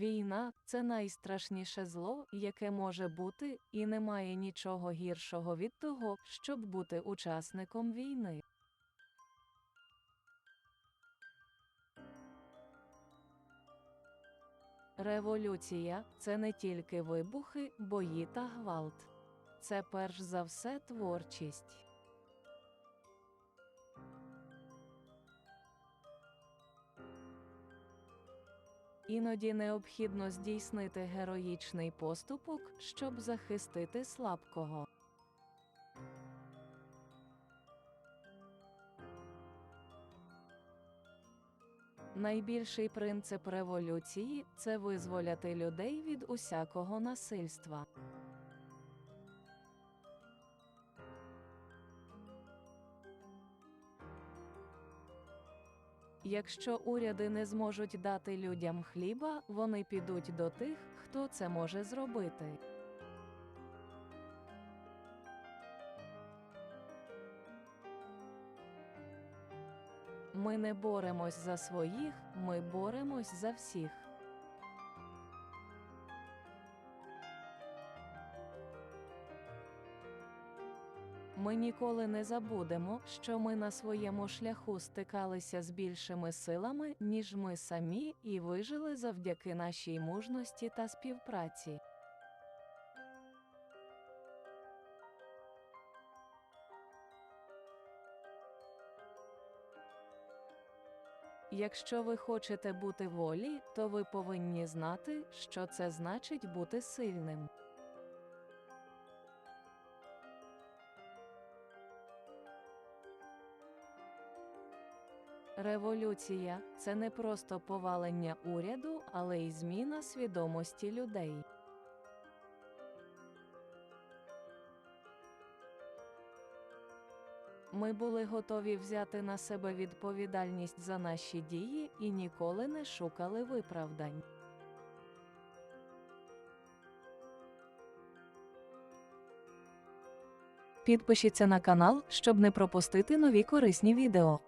Війна це найстрашніше зло, яке може бути, і немає нічого гіршого від того, щоб бути учасником війни. Революція це не тільки вибухи, бої та гвалт. Це перш за все творчість. Іноді необхідно здійснити героїчний поступок, щоб захистити слабкого. Найбільший принцип революції це визволяти людей від усякого насильства. Якщо уряди не зможуть дати людям хліба, вони підуть до тих, хто це може зробити. Ми не боремось за своїх, ми боремось за всіх. Ми ніколи не забудемо, що ми на своєму шляху стикалися з більшими силами, ніж ми самі, і вижили завдяки нашій мужності та співпраці. Якщо ви хочете бути волі, то ви повинні знати, що це значить бути сильним. Революція це не просто повалення уряду, але й зміна свідомості людей. Ми були готові взяти на себе відповідальність за наші дії і ніколи не шукали виправдань. Підпишіться на канал, щоб не пропустити нові корисні відео.